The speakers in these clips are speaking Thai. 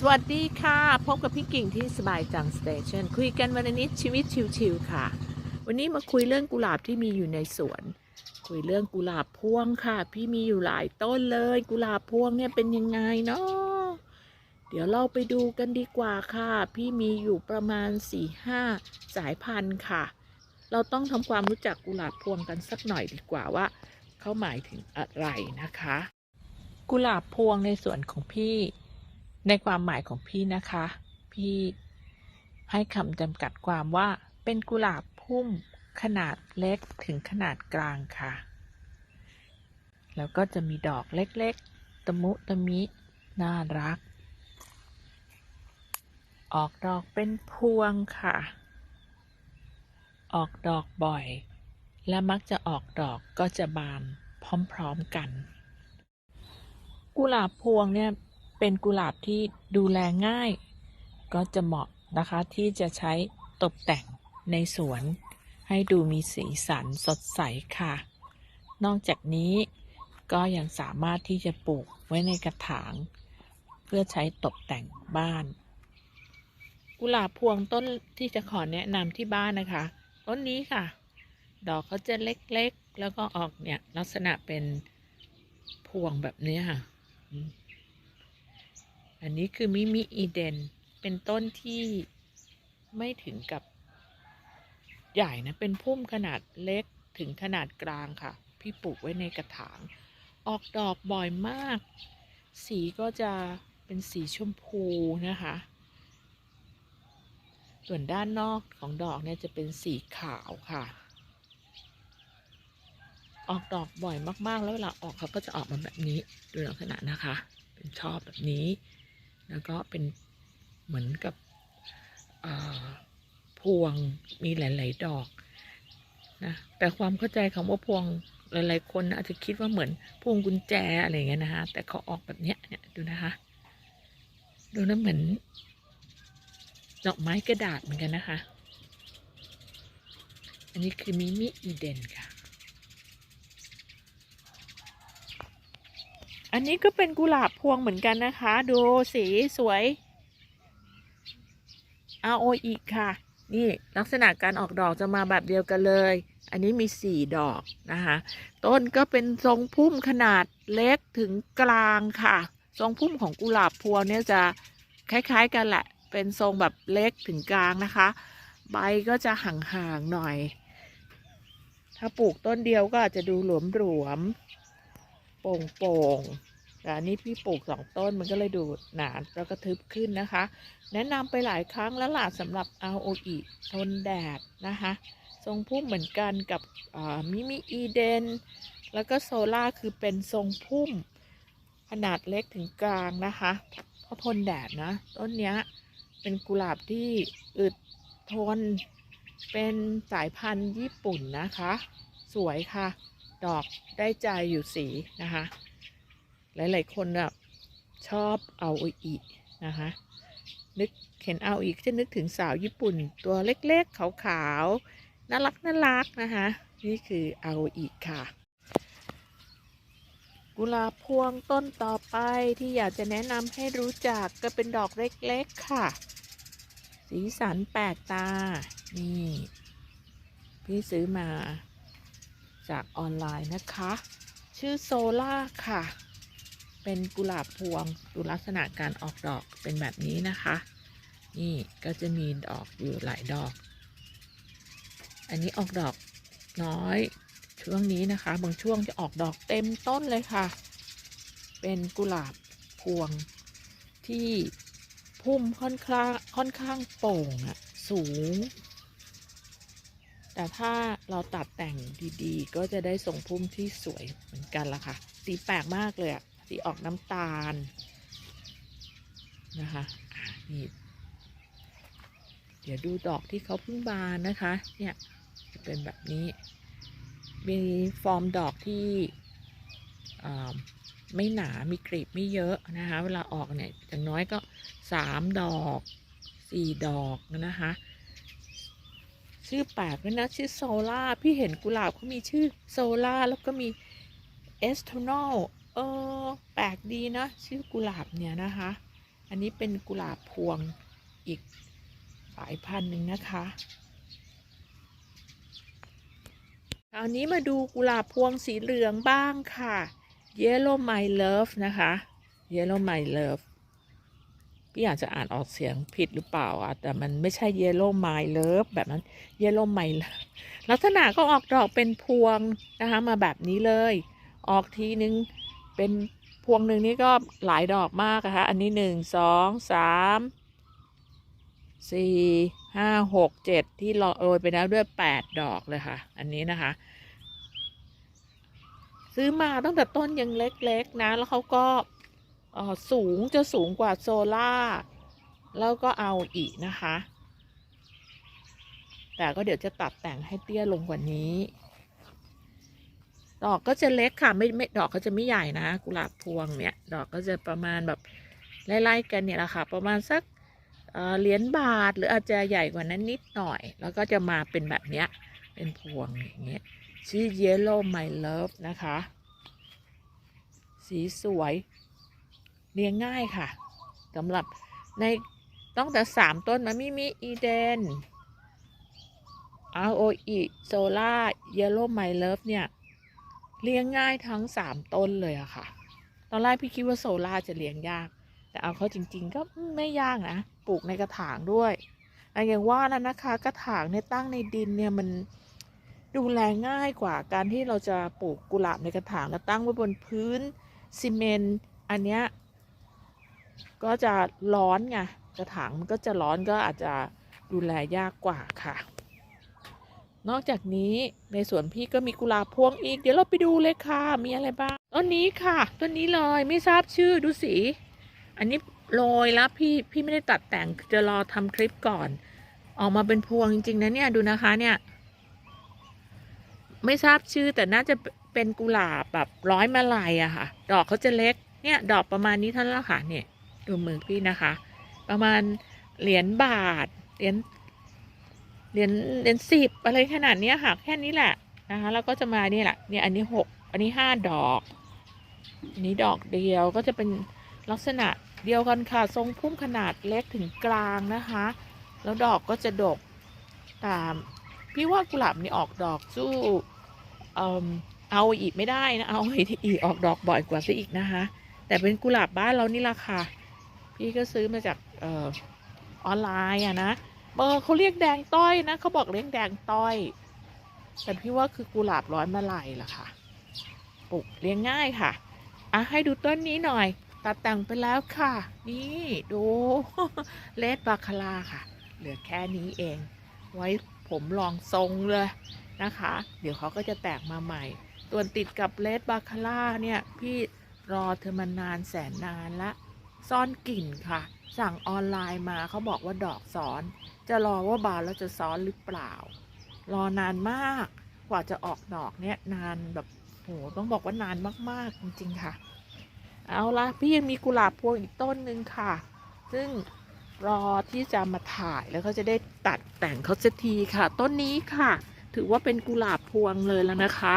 สวัสดีค่ะ พบกับพี่กิ่งที่สบายจังสเตชันคุยกันวันนิดชีวิตชิวๆค่ะ วันนี้มาคุยเรื่องกุหลาบที่มีอยู่ในสวน คุยเรื่องกุหลาบพวงค่ะ พี่มีอยู่หลายต้นเลย กุหลาบพวงเนี่ยเป็นยังไงเนาะเดี๋ยวเราไปดูกันดีกว่าค่ะ พี่มีอยู่ประมาณ4ี่ห้าสายพันธุ์ค่ะ เราต้องทำความรู้จักกุหลาบพวงกันสักหน่อยดีกว่าว่า เขาหมายถึงอะไรนะคะ กุหลาบพวงในสวนของพี่ ในความหมายของพี่นะคะ พี่ให้คำจำกัดความว่าเป็นกุหลาบพุ่มขนาดเล็กถึงขนาดกลางค่ะ แล้วก็จะมีดอกเล็กๆ ตะมุตะมิ น่ารัก ออกดอกเป็นพวงค่ะ ออกดอกบ่อย และมักจะออกดอกก็จะบานพร้อมๆกัน กุหลาบพวงเนี่ย เป็นกุหลาบที่ดูแลง่าย ก็จะเหมาะนะคะที่จะใช้ตกแต่งในสวน ให้ดูมีสีสันสดใสค่ะ นอกจากนี้ก็ยังสามารถที่จะปลูกไว้ในกระถาง เพื่อใช้ตกแต่งบ้าน กุหลาบพวงต้นที่จะขอแนะนำที่บ้านนะคะ ต้นนี้ค่ะ ดอกเขาจะเล็กๆ แล้วก็ออกเนี่ยลักษณะเป็นพวงแบบนี้ค่ะ อันนี้คือมิมิอีเดน เป็นต้นที่ไม่ถึงกับใหญ่นะ เป็นพุ่มขนาดเล็กถึงขนาดกลางค่ะ พี่ปลูกไว้ในกระถาง ออกดอกบ่อยมาก สีก็จะเป็นสีชมพูนะคะ ส่วนด้านนอกของดอกเนี่ยจะเป็นสีขาวค่ะ ออกดอกบ่อยมากๆ แล้วเวลาออกเขาก็จะออกมาแบบนี้ ดูลักษณะนะคะ เป็นช่อแบบนี้ แล้วก็เป็นเหมือนกับพวงมีหลาย ๆ ดอกนะแต่ความเข้าใจคำว่าพวงหลาย ๆ คนอาจจะคิดว่าเหมือนพวงกุญแจอะไรเงี้ยนะคะแต่เขาออกแบบเนี้ยเนี่ยดูนะคะ ดูนะเหมือน ดอกไม้กระดาษเหมือนกันนะคะ อันนี้คือมิมิอีเดนค่ะ อันนี้ก็เป็นกุหลาบพวงเหมือนกันนะคะ ดูสีสวยอาโออีกค่ะ นี่ลักษณะการออกดอกจะมาแบบเดียวกันเลย อันนี้มีสี่ดอกนะคะ ต้นก็เป็นทรงพุ่มขนาดเล็กถึงกลางค่ะ ทรงพุ่มของกุหลาบพวงเนี่ยจะคล้ายๆกันแหละ เป็นทรงแบบเล็กถึงกลางนะคะ ใบก็จะห่างๆหน่อย ถ้าปลูกต้นเดียวก็อาจจะดูหลวมๆโป่งๆ แต่อันนี้พี่ปลูกสองต้นมันก็เลยดูหนาแล้วก็ทึบขึ้นนะคะ แนะนำไปหลายครั้งแล้วล่ะสำหรับ ROE ทนแดดนะคะทรงพุ่มเหมือนกันกับมิมิอีเดน แล้วก็โซล่าคือเป็นทรงพุ่มขนาดเล็กถึงกลางนะคะเพราะทนแดดนะ ต้นนี้เป็นกุหลาบที่อึดทน เป็นสายพันธุ์ญี่ปุ่นนะคะ สวยค่ะ ดอกได้ใจอยู่สีนะคะ หลาย ๆ คนแบบชอบเอาอีนะคะ นึกเห็นเอาอีกจะนึกถึงสาวญี่ปุ่น ตัวเล็กๆ ขาวๆ น่ารักน่ารักนะคะ นี่คือเอาอีกค่ะ กุหลาบพวงต้นต่อไปที่อยากจะแนะนำให้รู้จักก็เป็นดอกเล็ก ๆ ค่ะ สีสันแปลกตา นี่ พี่ซื้อมาจากออนไลน์นะคะ ชื่อโซล่าค่ะ เป็นกุหลาบพวงดูลักษณะการออกดอกเป็นแบบนี้นะคะ นี่ก็จะมีดอกอยู่หลายดอก อันนี้ออกดอกน้อยช่วงนี้นะคะ บางช่วงจะออกดอกเต็มต้นเลยค่ะ เป็นกุหลาบพวงที่พุ่มค่อนข้างค่อนข้างโป่งอะสูง แต่ถ้าเราตัดแต่งดีๆ ก็จะได้ทรงพุ่มที่สวยเหมือนกันละค่ะ สีแปลกมากเลยอะ สีออกน้ำตาลนะคะนี่เดี๋ยวดูดอกที่เขาเพิ่งบานนะคะ เนี่ยจะเป็นแบบนี้ มีฟอร์มดอกที่ไม่หนา มีกลีบไม่เยอะนะคะ เวลาออกเนี่ยอย่างน้อยก็สามดอกสี่ดอกนะคะ ชื่อแปลกด้วยนะชื่อโซล่า พี่เห็นกุหลาบเขามีชื่อโซล่า แล้วก็มีเอสโทนอล เออแปลกดีนะ ชื่อกุหลาบเนี่ยนะคะ อันนี้เป็นกุหลาบพวงอีกสายพันธุ์หนึ่งนะคะคราวนี้มาดูกุหลาบพวงสีเหลืองบ้างค่ะ Yellow My Love นะคะ Yellow My Love พี่อาจจะอ่านออกเสียงผิดหรือเปล่าอะแต่มันไม่ใช่ Yellow My Love แบบนั้น Yellow My Love ลักษณะก็ออกดอกเป็นพวงนะคะ มาแบบนี้เลย ออกทีนึง เป็นพวงหนึ่งนี่ก็หลายดอกมากนะคะ อันนี้หนึ่งสองสามสี่ห้าหกเจ็ดที่โรยไปแล้วด้วยแปดดอกเลยค่ะ อันนี้นะคะ ซื้อมาตั้งแต่ต้นยังเล็กๆนะ แล้วเขาก็อ่อสูงจะสูงกว่าโซล่าแล้วก็เอาอีกนะคะ แต่ก็เดี๋ยวจะตัดแต่งให้เตี้ยลงกว่านี้ ดอกก็จะเล็กค่ะไม่ไม่ดอกก็จะไม่ใหญ่นะ กุหลาบพวงเนี่ย ดอกก็จะประมาณแบบไล่ๆกันเนี่ยแหละค่ะ ประมาณสักเหรียญบาทหรืออาจจะใหญ่กว่านั้นนิดหน่อย แล้วก็จะมาเป็นแบบเนี้ยเป็นพวงอย่างเงี้ยชื่อ Yellow My Love นะคะ สีสวยเลี้ยงง่ายค่ะสำหรับในต้องแต่สามต้นมามิมิอีเดน ROE Solar Yellow My Love เนี่ย เลี้ยงง่ายทั้งสามต้นเลยอะค่ะ ตอนแรกพี่คิดว่าโซล่าจะเลี้ยงยาก แต่เอาเข้าจริง ๆ ก็ไม่ยากนะ ปลูกในกระถางด้วยอย่างว่านะนะคะ กระถางเนี่ยตั้งในดินเนี่ยมันดูแลง่ายกว่าการที่เราจะปลูกกุหลาบในกระถางแล้วตั้งไว้บนพื้นซีเมนต์อันเนี้ยก็จะร้อนไงกระถางมันก็จะร้อนก็อาจจะดูแลยากกว่าค่ะ นอกจากนี้ในสวนพี่ก็มีกุหลาบพวงอีก เดี๋ยวเราไปดูเลยค่ะ มีอะไรบ้าง ต้นนี้ค่ะต้นนี้เลยไม่ทราบชื่อดูสีอันนี้โรยแล้วพี่พี่ไม่ได้ตัดแต่งจะรอทำคลิปก่อน ออกมาเป็นพวงจริงๆนะเนี่ยดูนะคะเนี่ย ไม่ทราบชื่อแต่น่าจะเป็นกุหลาบแบบร้อยมาลายอะค่ะ ดอกเขาจะเล็ก เนี่ยดอกประมาณนี้ท่านละค่ะเนี่ยดูมือพี่นะคะ ประมาณเหรียญบาทเหรียญ เหรียญเหรียญสิบอะไรขนาดเนี้ยค่ะ แค่นี้แหละนะคะแล้วก็จะมานี่แหละเนี่ยอันนี้หกอันนี้ห้าดอกอันนี้ดอกเดียวก็จะเป็นลักษณะเดียวกันค่ะ ทรงพุ่มขนาดเล็กถึงกลางนะคะ แล้วดอกก็จะดกตาม พี่ว่ากุหลาบนี่ออกดอกสู้เอาอีกไม่ได้นะเอาอีกออกดอกบ่อยกว่าซะอีกนะคะ แต่เป็นกุหลาบบ้านเรานี่ละค่ะพี่ก็ซื้อมาจากออนไลน์อะนะ เออเขาเรียกแดงต้อยนะเขาบอกเรียกแดงต้อย แต่พี่ว่าคือกุหลาบร้อยมาลัยล่ะค่ะปลูกเลี้ยงง่ายค่ะอะให้ดูต้นนี้หน่อย ตัดแต่งไปแล้วค่ะ นี่ดูเลดบาคาราค่ะ เหลือแค่นี้เอง ไว้ผมลองทรงเลยนะคะ เดี๋ยวเขาก็จะแตกมาใหม่ตัวนติดกับเลดบาคาร่าเนี่ย พี่รอเธอมานานแสนนานละ ซ่อนกลิ่นค่ะ สั่งออนไลน์มาเขาบอกว่าดอกซ้อน จะรอว่าบานแล้วจะซ้อนหรือเปล่า รอนานมากกว่าจะออกดอกเนี่ยนานแบบโหต้องบอกว่านานมากๆจริงๆค่ะ เอาละพี่ยังมีกุหลาบพวงอีกต้นหนึ่งค่ะ ซึ่งรอที่จะมาถ่ายแล้วก็จะได้ตัดแต่งเขาสักทีค่ะ ต้นนี้ค่ะ ถือว่าเป็นกุหลาบพวงเลยแล้วนะคะ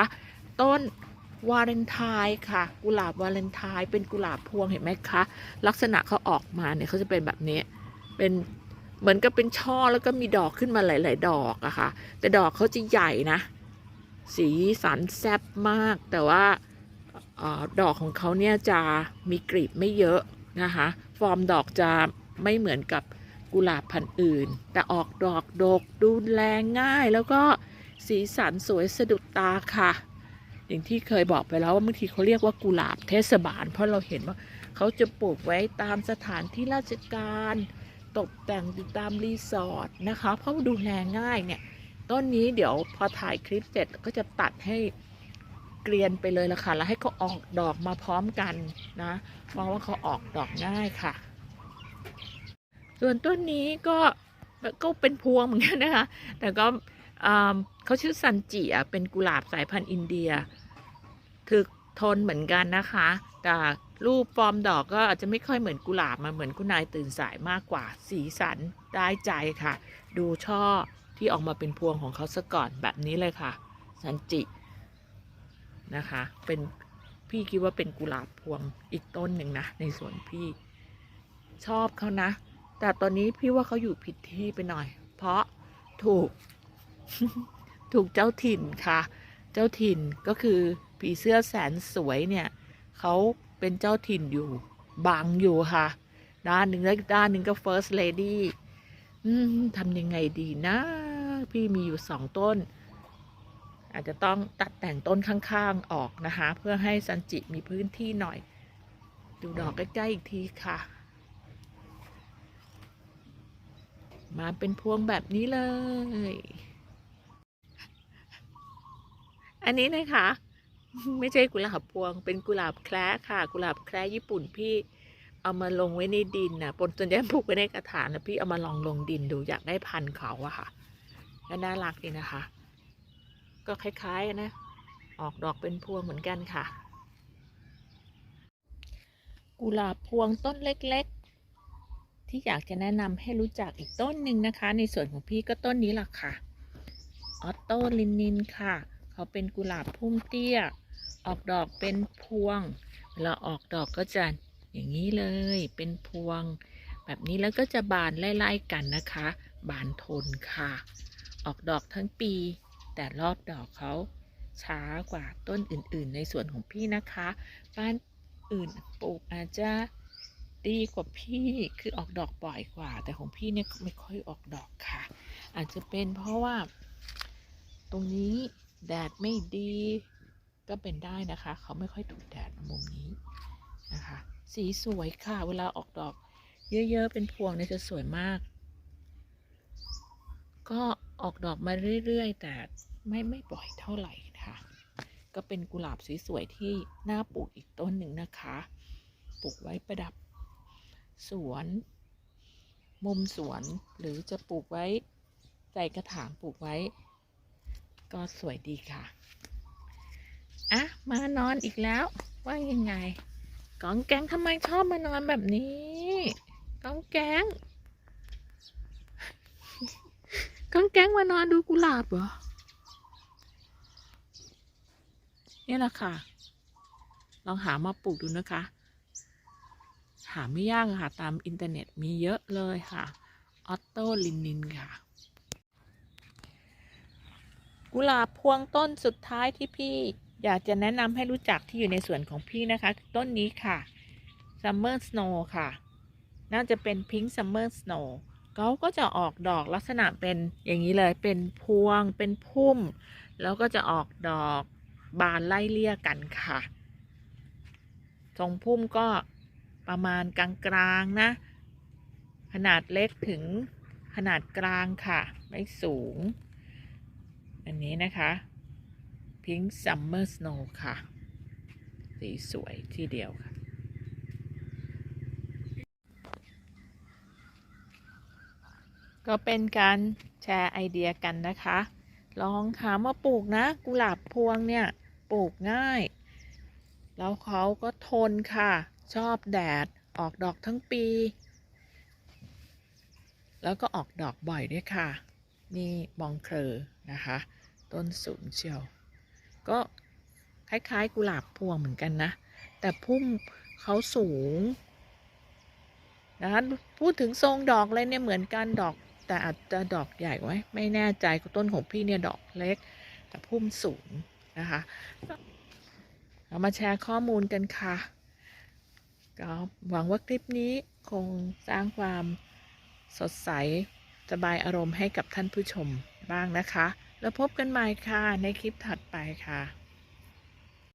ต้น วาเลนไทน์ค่ะ กุหลาบวาเลนไทน์เป็นกุหลาบพวงเห็นไหมคะ ลักษณะเขาออกมาเนี่ยเขาจะเป็นแบบนี้เป็นเหมือนกับเป็นช่อแล้วก็มีดอกขึ้นมาหลาย ๆ ดอกอะค่ะ แต่ดอกเขาจะใหญ่นะ สีสันแซ่บมาก แต่ว่าออดอกของเขาเนี่ยจะมีกลีบไม่เยอะนะคะ ฟอร์มดอกจะไม่เหมือนกับกุหลาบพันธุ์อื่น แต่ออกดอกดกดูแลง่ายแล้วก็สีสันสวยสะดุดตาค่ะ อย่างที่เคยบอกไปแล้วว่าบางทีเขาเรียกว่ากุหลาบเทศบาล เพราะเราเห็นว่าเขาจะปลูกไว้ตามสถานที่ราชการ ตกแต่งอยู่ตามรีสอร์ทนะคะเพราะดูแลง่ายเนี่ยต้นนี้เดี๋ยวพอถ่ายคลิปเสร็จก็จะตัดให้เกรียนไปเลยละค่ะแล้วให้เขาออกดอกมาพร้อมกันนะเพราะว่าเขาออกดอกง่ายค่ะ ส่วนต้นนี้ก็ก็เป็นพวงเหมือนกันนะคะ แต่ก็อ่าเขาชื่อซันจิอะเป็นกุหลาบสายพันธุ์อินเดีย ถึกทนเหมือนกันนะคะ แต่รูปฟอร์มดอกก็อาจจะไม่ค่อยเหมือนกุหลาบมาเหมือนคุณนายตื่นสายมากกว่า สีสันได้ใจค่ะ ดูช่อที่ออกมาเป็นพวงของเขาซะก่อนแบบนี้เลยค่ะซันจินะคะ เป็นพี่คิดว่าเป็นกุหลาบพวงอีกต้นหนึ่งนะ ในสวนพี่ชอบเขานะ แต่ตอนนี้พี่ว่าเขาอยู่ผิดที่ไปหน่อย เพราะถูก ถูกเจ้าถิ่นค่ะ เจ้าถิ่นก็คือ ผีเสื้อแสนสวยเนี่ยเขาเป็นเจ้าถิ่นอยู่บังอยู่ค่ะ ด้านหนึ่งแล้วด้านหนึ่งก็ first lady อืมทำยังไงดีนะ พี่มีอยู่สองต้น อาจจะต้องตัดแต่งต้นข้างๆออกนะคะ เพื่อให้ซันจิมีพื้นที่หน่อย ดูดอกใกล้ๆอีกทีค่ะ มาเป็นพวงแบบนี้เลย อันนี้นะคะ ไม่ใช่กุหลาบพวง เป็นกุหลาบแคระค่ะ กุหลาบแคระญี่ปุ่นพี่เอามาลงไว้ในดินนะปนจนแย้มปลูกไว้ในกระถางนะพี่เอามาลองลงดินดูอยากได้พันธุ์เขาอะค่ะก็น่ารักดีนะคะ ก็คล้ายๆนะ ออกดอกเป็นพวงเหมือนกันค่ะ กุหลาบพวงต้นเล็กๆ ที่อยากจะแนะนำให้รู้จักอีกต้นหนึ่งนะคะ ในส่วนของพี่ก็ต้นนี้แหละค่ะ ออตโตลินินค่ะ เขาเป็นกุหลาบพุ่มเตี้ย ออกดอกเป็นพวง เวลาออกดอกก็จะอย่างนี้เลยเป็นพวง แบบนี้แล้วก็จะบานไล่ๆกันนะคะ บานทนค่ะ ออกดอกทั้งปี แต่รอบดอกเขาช้ากว่าต้นอื่นๆ ในส่วนของพี่นะคะ บ้านอื่นปลูกอาจจะดีกว่าพี่คือออกดอกบ่อยกว่า แต่ของพี่เนี่ยไม่ค่อยออกดอกค่ะ อาจจะเป็นเพราะว่าตรงนี้ แดดไม่ดีก็เป็นได้นะคะ เขาไม่ค่อยถูกแดดมุมนี้นะคะ สีสวยค่ะ เวลาออกดอก เยอะๆ เป็นพวงเนี่ยจะสวยมาก ก็ออกดอกมาเรื่อยๆ แต่ไม่ไม่บ่อยเท่าไหร่นะคะก็เป็นกุหลาบสวยๆที่น่าปลูกอีกต้นหนึ่งนะคะ ปลูกไว้ประดับ สวน มุมสวนหรือจะปลูกไว้ใส่กระถางปลูกไว้ ก็สวยดีค่ะ อะ มานอนอีกแล้ว ว่ายังไงกองแกงทำไมชอบมานอนแบบนี้กองแกงกองแกงมานอนดูกุหลาบเหรอเนี่ยแหละค่ะ ลองหามาปลูกดูนะคะ หาไม่ยากค่ะ ตามอินเทอร์เน็ตมีเยอะเลยค่ะ ออตโตลินินค่ะ กุหลาบพวงต้นสุดท้ายที่พี่อยากจะแนะนำให้รู้จักที่อยู่ในสวนของพี่นะคะคือต้นนี้ค่ะ Summer Snow ค่ะ น่าจะเป็น Pink Summer Snow เขาก็จะออกดอกลักษณะเป็นอย่างนี้เลยเป็นพวงเป็นพุ่ม แล้วก็จะออกดอกบานไล่เลี่ยกันค่ะทรงพุ่มก็ประมาณกลางๆนะ ขนาดเล็กถึงขนาดกลางค่ะ ไม่สูง อันนี้นะคะ Pink Summer Snow ค่ะ สีสวยที่เดียวค่ะ ก็เป็นการแชร์ไอเดียกันนะคะ ลองหามาปลูกนะ กุหลาบพวงเนี่ย ปลูกง่าย แล้วเขาก็ทนค่ะ ชอบแดด ออกดอกทั้งปี แล้วก็ออกดอกบ่อยด้วยค่ะนี่มองเคอนะคะ ต้นสูงเชียว ก็คล้ายๆกุหลาบพวงเหมือนกันนะ แต่พุ่มเขาสูงนะคะพูดถึงทรงดอกเลยเนี่ยเหมือนกันดอก แต่อาจจะดอกใหญ่ไว้ ไม่แน่ใจต้นของพี่เนี่ยดอกเล็ก แต่พุ่มสูงนะคะเรามาแชร์ข้อมูลกันค่ะ ก็หวังว่าคลิปนี้คงสร้างความสดใส สบายอารมณ์ให้กับท่านผู้ชมบ้างนะคะ แล้วพบกันใหม่ค่ะในคลิปถัดไปค่ะ